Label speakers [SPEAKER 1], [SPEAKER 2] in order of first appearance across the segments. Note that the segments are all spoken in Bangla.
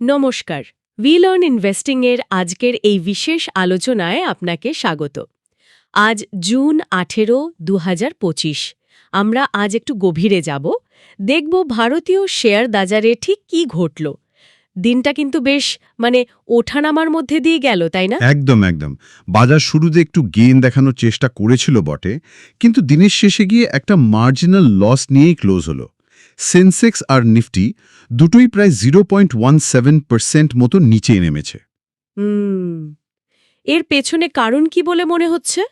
[SPEAKER 1] নমস্কার। উই লার্ন ইনভেস্টিং এর আজকের এই বিশেষ আলোচনায় আপনাকে স্বাগত। আজ জুন আঠেরো দু আমরা আজ একটু গভীরে যাব। দেখব ভারতীয় শেয়ার বাজারে ঠিক কি ঘটল। দিনটা কিন্তু বেশ মানে ওঠানামার মধ্যে দিয়ে গেল, তাই না?
[SPEAKER 2] একদম একদম। বাজার শুরুতে একটু গেইন দেখানোর চেষ্টা করেছিল বটে, কিন্তু দিনের শেষে গিয়ে একটা মার্জিনাল লস নিয়েই ক্লোজ হলো। সেন্সেক্স আর নিফটি দুটোই প্রায় zero point one seven percent মতো নিচে নেমেছে।
[SPEAKER 1] হুম। এর পেছনে কারণ কি বলে মনে হচ্ছে?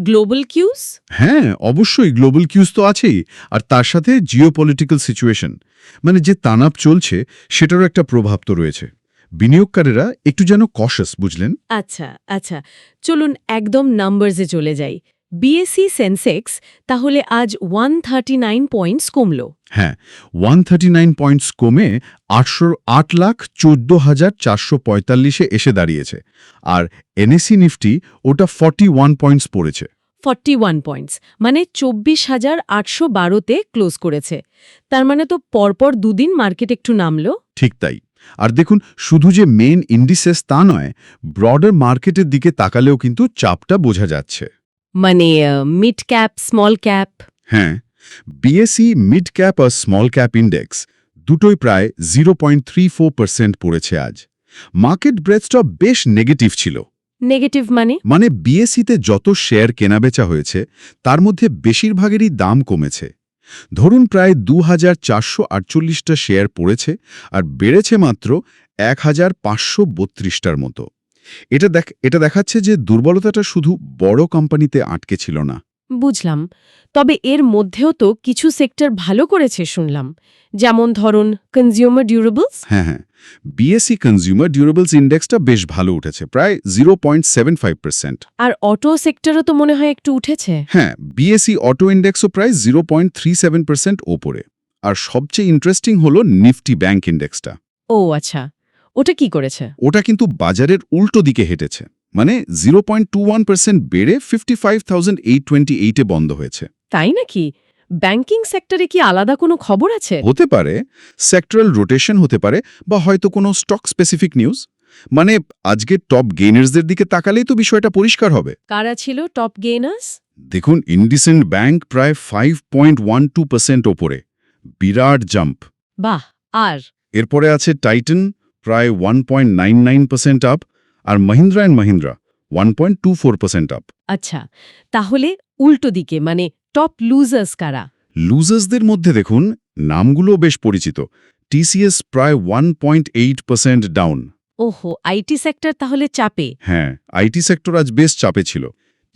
[SPEAKER 1] Global cues?
[SPEAKER 2] হ্যাঁ অবশ্যই গ্লোবাল কিউজ তো আছেই আর তার সাথে জিওপলিটিক্যাল সিচুয়েশন। মানে যে তানাপ চলছে সেটারও একটা প্রভাব তো রয়েছে। বিনিয়োগকারীরা একটু যেন কশাস বুঝলেন?
[SPEAKER 1] আচ্ছা আচ্ছা। চলুন একদম নাম্বারসে চলে যাই। বিএসসি সেন্সেক্স তাহলে আজ ওয়ান থার্টি নাইন পয়েন্টস কমল।
[SPEAKER 2] হ্যাঁ ওয়ান থার্টি নাইন পয়েন্টস কমে আটশো আট লাখ চোদ্দ হাজার চারশো পঁয়তাল্লিশে এসে দাঁড়িয়েছে। আর এনএসি নিফটি ওটা ফর্টি ওয়ান পয়েন্টস পড়েছে।
[SPEAKER 1] ফর্টি ওয়ান পয়েন্টস মানে চব্বিশ হাজার আটশো বারোতে ক্লোজ করেছে। তার মানে তো পরপর দুদিন মার্কেট একটু নামলো।
[SPEAKER 2] ঠিক তাই। আর দেখুন শুধু যে মেন ইন্ডিসেস তা নয় ব্রডার মার্কেটের দিকে তাকালেও কিন্তু চাপটা বোঝা যাচ্ছে।
[SPEAKER 1] মানে মিড ক্যাপ স্মল ক্যাপ
[SPEAKER 2] হ্যাঁ বিএসই মিড ক্যাপ আর স্মল ক্যাপ ইন্ডেক্স দুটোই প্রায় zero point three four percent পড়েছে আজ। মার্কেট ব্রেথটা বেশ নেগেটিভ ছিল।
[SPEAKER 1] নেগেটিভ মানে?
[SPEAKER 2] মানে বিএসইতে যত শেয়ার কেনাবেচা হয়েছে তার মধ্যে বেশিরভাগেরই দাম কমেছে। ধরুন প্রায় দু হাজার চারশো আটচল্লিশটা শেয়ার পড়েছে আর বেড়েছে মাত্র এক হাজার পাঁচশো বত্রিশটার মতো। এটা দেখ এটা দেখাচ্ছে যে দুর্বলতাটা শুধু বড় কোম্পানিতে আটকে ছিল না।
[SPEAKER 1] বুঝলাম। তবে এর মধ্যেও তো কিছু সেক্টর ভালো করেছে শুনলাম। যেমন ধরুন কনজিউমার ডিউরেবলস
[SPEAKER 2] হ্যাঁ হ্যাঁ। বিএসসি কনজিউমার ডিউরেবলস ইন্ডেক্সটা বেশ ভালো উঠেছে প্রায় zero point seven five percent
[SPEAKER 1] আর অটো সেক্টরও তো মনে হয় একটু উঠেছে।
[SPEAKER 2] হ্যাঁ বিএসসি অটো ইন্ডেক্সও প্রায় zero point three seven percent ওপরে। আর সবচেয়ে ইন্টারেস্টিং হল নিফটি ব্যাংক ইন্ডেক্সটা
[SPEAKER 1] ও আচ্ছা। ওটা কি করেছে?
[SPEAKER 2] ওটা কিন্তু বাজারের উল্টো দিকে হেঁটেছে। মানে zero point two one percent বেড়ে ফিফটি ফাইভ এইটে বন্ধ হয়েছে।
[SPEAKER 1] তাই নাকি? ব্যাংকিং সেক্টরে কি আলাদা কোনো খবর আছে?
[SPEAKER 2] হতে পারে সেক্টরাল রোটেশন হতে পারে বা হয়তো কোনো স্টক স্পেসিফিক নিউজ মানে আজকে টপ গেইনার্সদের দিকে তাকালেই তো বিষয়টা পরিষ্কার হবে।
[SPEAKER 1] কারা ছিল টপ গেইনার্স
[SPEAKER 2] দেখুন ইন্ডিসেন্ট ব্যাংক প্রায় five point one two percent ওপরে। বিরাট জাম্প
[SPEAKER 1] বাহ আর?
[SPEAKER 2] এরপরে আছে টাইটান প্রায় one point nine nine percent up R Mahindra and Mahindra one point two four percent up
[SPEAKER 1] আচ্ছা তাহলে উল্টো দিকে মানে টপ লুজার্স কারা?
[SPEAKER 2] লুজার্সদের মধ্যে দেখুন নামগুলো বেশ পরিচিত। টিসিএস প্রায় one point eight percent down
[SPEAKER 1] ওহো আইটি সেক্টর তাহলে চাপে।
[SPEAKER 2] হ্যাঁ আইটি সেক্টর আজ বেশ চাপে ছিল।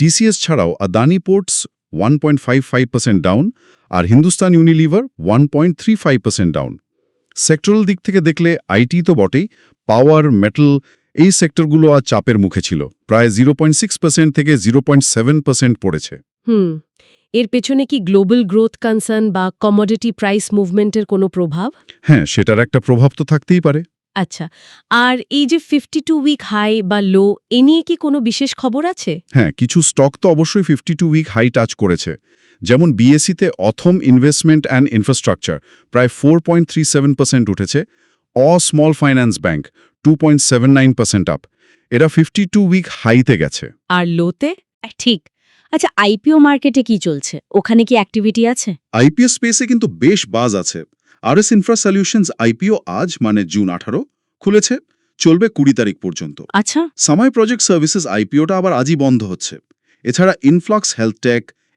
[SPEAKER 2] টিসিএস ছাড়াও Adani ports one point five five percent down আর Hindustan Unilever one point three five percent down sectoral দিক থেকে দেখলে আইটি তো বটেই পাওয়ার মেটাল এই সেক্টরগুলো আর চাপের মুখে ছিল। প্রায় জিরো থেকে জিরো পড়েছে।
[SPEAKER 1] হুম এর পেছনে কি গ্লোবাল গ্রোথ কনসার্ন বা কমোডিটি প্রাইস মুভমেন্টের কোনো প্রভাব?
[SPEAKER 2] হ্যাঁ সেটার একটা প্রভাব তো থাকতেই পারে।
[SPEAKER 1] আচ্ছা আর এই যে ফিফটি টু উইক হাই বা লো এ নিয়ে কি কোনো বিশেষ খবর আছে?
[SPEAKER 2] হ্যাঁ কিছু স্টক তো অবশ্যই fifty two week high touch করেছে। যেমন বিএসসিতে অথম ইনভেস্টমেন্ট অ্যান্ড ইনফ্রাস্ট্রাকচার প্রায় four point three seven percent উঠেছে অ small finance bank two up এরা ফিফটি উইক হাইতে গেছে।
[SPEAKER 1] আর লোতে
[SPEAKER 3] ঠিক। আচ্ছা আইপিও মার্কেটে কি চলছে? ওখানে কি অ্যাক্টিভিটি আছে?
[SPEAKER 2] আইপিও স্পেসে কিন্তু বেশ বাজ আছে। আর এস ইনফ্রা সলিউশনস আইপিও আজ মানে জুন আঠারো খুলেছে চলবে কুড়ি তারিখ পর্যন্ত।
[SPEAKER 3] আচ্ছা।
[SPEAKER 2] সামাই প্রজেক্ট সার্ভিসেস আইপিওটা আবার আজই বন্ধ হচ্ছে। এছাড়া influx health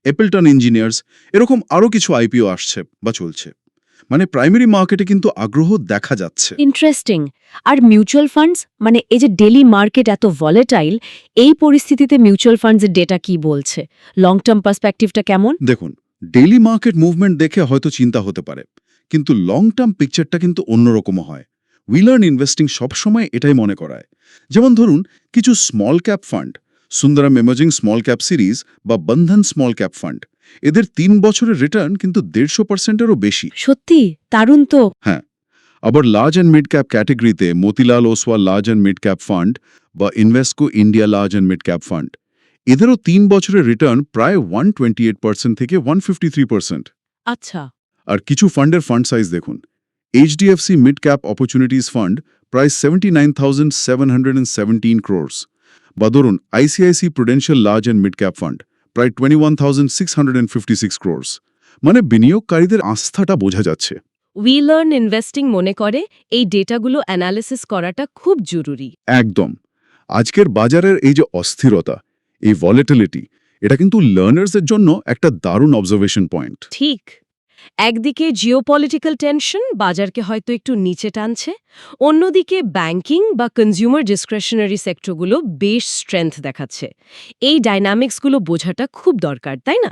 [SPEAKER 2] tech Appleton engineers এরকম আরও কিছু আইপিও আসছে বা চলছে। মানে প্রাইমারি মার্কেটে কিন্তু আগ্রহ দেখা যাচ্ছে।
[SPEAKER 3] ইন্টারেস্টিং আর মিউচুয়াল ফান্ডস মানে এই যে ডেলি মার্কেট এত ভলেটাইল এই পরিস্থিতিতে মিউচুয়াল ফান্ডসের ডেটা কি বলছে? লং টার্ম পার্সপেক্টিভটা কেমন?
[SPEAKER 2] দেখুন ডেইলি মার্কেট মুভমেন্ট দেখে হয়তো চিন্তা হতে পারে কিন্তু লং টার্ম পিকচারটা কিন্তু অন্যরকম হয়। উইলার্ন ইনভেস্টিং সবসময় এটাই মনে করায়। যেমন ধরুন কিছু small cap fund Sundaram emerging small cap series বা বন্ধন স্মল ক্যাপ ফান্ড এদের তিন বছরের রিটার্ন কিন্তু দেড়শো পার্সেন্টেরও বেশি।
[SPEAKER 3] সত্যি? দারুণ তো।
[SPEAKER 2] আবার large and mid cap ক্যাটেগরিতে Motilal Oswal large and mid cap fund বা Invesco India large and mid cap fund এদেরও তিন বছরের রিটার্ন প্রায় ওয়ান টোয়েন্টি এইট পার্সেন্ট থেকে ওয়ান ফিফটি থ্রি পার্সেন্ট
[SPEAKER 1] আচ্ছা।
[SPEAKER 2] আর কিছু ফান্ডের ফান্ড সাইজ দেখুন। HDFC mid cap opportunities fund প্রায় seventy nine thousand seven hundred and seventeen crores বা ধরুন ICICI Prudential large and mid cap fund প্রায় twenty one thousand six hundred and fifty six crores মানে বিনিয়োগকারীদের আস্থাটা বোঝা যাচ্ছে।
[SPEAKER 1] উই লার্ন ইনভেস্টিং মনে করে এই ডেটাগুলো অ্যানালিসিস করাটা খুব জরুরি।
[SPEAKER 2] একদম। আজকের বাজারের এই যে অস্থিরতা এই ভলেটিলিটি এটা কিন্তু লার্নার্সের জন্য একটা দারুণ অবজারভেশন পয়েন্ট
[SPEAKER 1] ঠিক। একদিকে জিওপলিটিক্যাল টেনশন বাজারকে হয়তো একটু নিচে টানছে অন্যদিকে ব্যাংকিং বা কনজিউমার ডিসক্রেশনারি সেক্টরগুলো বেশ স্ট্রেংথ দেখাচ্ছে। এই ডাইনামিক্সগুলো বোঝাটা খুব দরকার তাই না?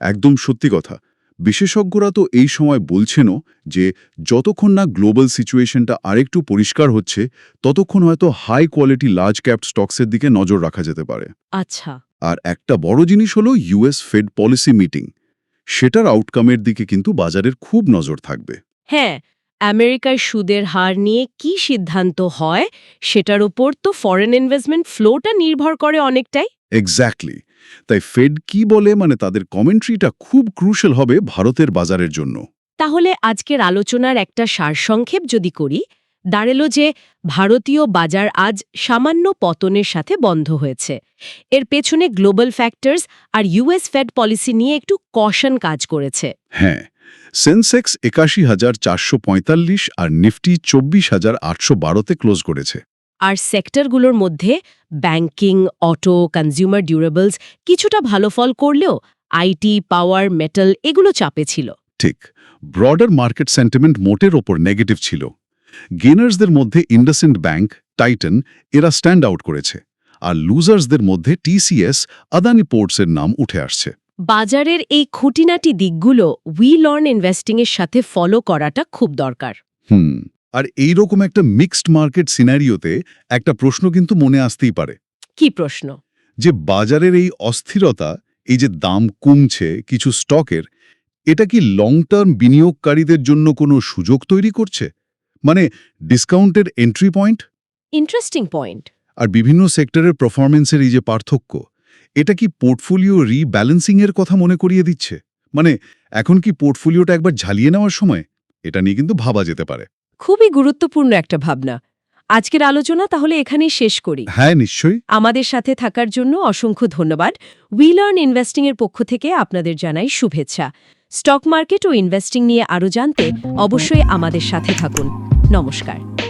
[SPEAKER 2] একদম সত্যি কথা। বিশেষজ্ঞরা তো এই সময় বলছেনও যে যতক্ষণ না গ্লোবাল সিচুয়েশনটা আরেকটু পরিষ্কার হচ্ছে ততক্ষণ হয়তো হাই কোয়ালিটি লার্জ ক্যাপ স্টকসের দিকে নজর রাখা যেতে পারে।
[SPEAKER 1] আচ্ছা।
[SPEAKER 2] আর একটা বড় জিনিস হলো ইউএস ফেড পলিসি মিটিং সেটার আউটকামের দিকে কিন্তু বাজারের খুব নজর থাকবে।
[SPEAKER 1] হ্যাঁ আমেরিকায় সুদের হার নিয়ে কি সিদ্ধান্ত হয় সেটার উপর তো ফরেন ইনভেস্টমেন্ট ফ্লোটা নির্ভর করে অনেকটাই।
[SPEAKER 2] এক্স্যাক্টলি তাই ফেড কি বলে মানে তাদের কমেন্ট্রিটা খুব ক্রুশাল হবে ভারতের বাজারের জন্য।
[SPEAKER 1] তাহলে আজকের আলোচনার একটা সারসংক্ষেপ যদি করি দাঁড়াল যে ভারতীয় বাজার আজ সামান্য পতনের সাথে বন্ধ হয়েছে। এর পেছনে গ্লোবাল ফ্যাক্টরস আর ইউএস ফেড পলিসি নিয়ে একটু কশন কাজ করেছে।
[SPEAKER 2] হ্যাঁ সেন্সেক্স একাশি হাজার চারশো পঁয়তাল্লিশ আর নিফটি চব্বিশ হাজার আটশো বারোতে ক্লোজ করেছে।
[SPEAKER 1] আর সেক্টরগুলোর মধ্যে ব্যাংকিং অটো কনজিউমার ডিউরেবলস কিছুটা ভালো ফল করলেও আইটি পাওয়ার মেটাল এগুলো চাপে ছিল।
[SPEAKER 2] ঠিক ব্রডার মার্কেট সেন্টিমেন্ট মোটের ওপর নেগেটিভ ছিল। গেনার্সদের মধ্যে ইন্ডাসেন্ড ব্যাংক টাইটন এরা স্ট্যান্ড আউট করেছে। আর লুজার্সদের মধ্যে টিসিএস আদানি পোর্টসের নাম উঠে আসছে।
[SPEAKER 1] বাজারের এই খুঁটিনাটি দিকগুলো উই লার্ন ইনভেস্টিংয়ের সাথে ফলো করাটা খুব দরকার।
[SPEAKER 2] হুম আর এই রকম একটা মিক্সড মার্কেট সিনারিওতে একটা প্রশ্ন কিন্তু মনে আসতেই পারে।
[SPEAKER 1] কি প্রশ্ন?
[SPEAKER 2] যে বাজারের এই অস্থিরতা এই যে দাম কমছে কিছু স্টকের এটা কি লং টার্ম বিনিয়োগকারীদের জন্য কোনো সুযোগ তৈরি করছে? মানে ডিসকাউন্টের এন্ট্রি পয়েন্ট
[SPEAKER 1] ইন্টারেস্টিং পয়েন্ট
[SPEAKER 2] আর বিভিন্ন সেক্টরের পারফরমেন্সের এই যে পার্থক্য এটা কি পোর্টফোলিও রিব্যালেন্সিং এর কথা মনে করিয়ে দিচ্ছে? মানে এখন কি পোর্টফোলিওটা একবার ঝালিয়ে নেওয়ার সময়? এটা নিয়ে কিন্তু ভাবা যেতে পারে।
[SPEAKER 1] খুবই গুরুত্বপূর্ণ একটা ভাবনা। আজকের আলোচনা তাহলে এখানেই শেষ করি।
[SPEAKER 2] হ্যাঁ নিশ্চয়ই।
[SPEAKER 1] আমাদের সাথে থাকার জন্য অসংখ্য ধন্যবাদ। উই লার্ন ইনভেস্টিংয়ের পক্ষ থেকে আপনাদের জানাই শুভেচ্ছা। স্টক মার্কেট ও ইনভেস্টিং নিয়ে আরও জানতে অবশ্যই আমাদের সাথে থাকুন। নমস্কার।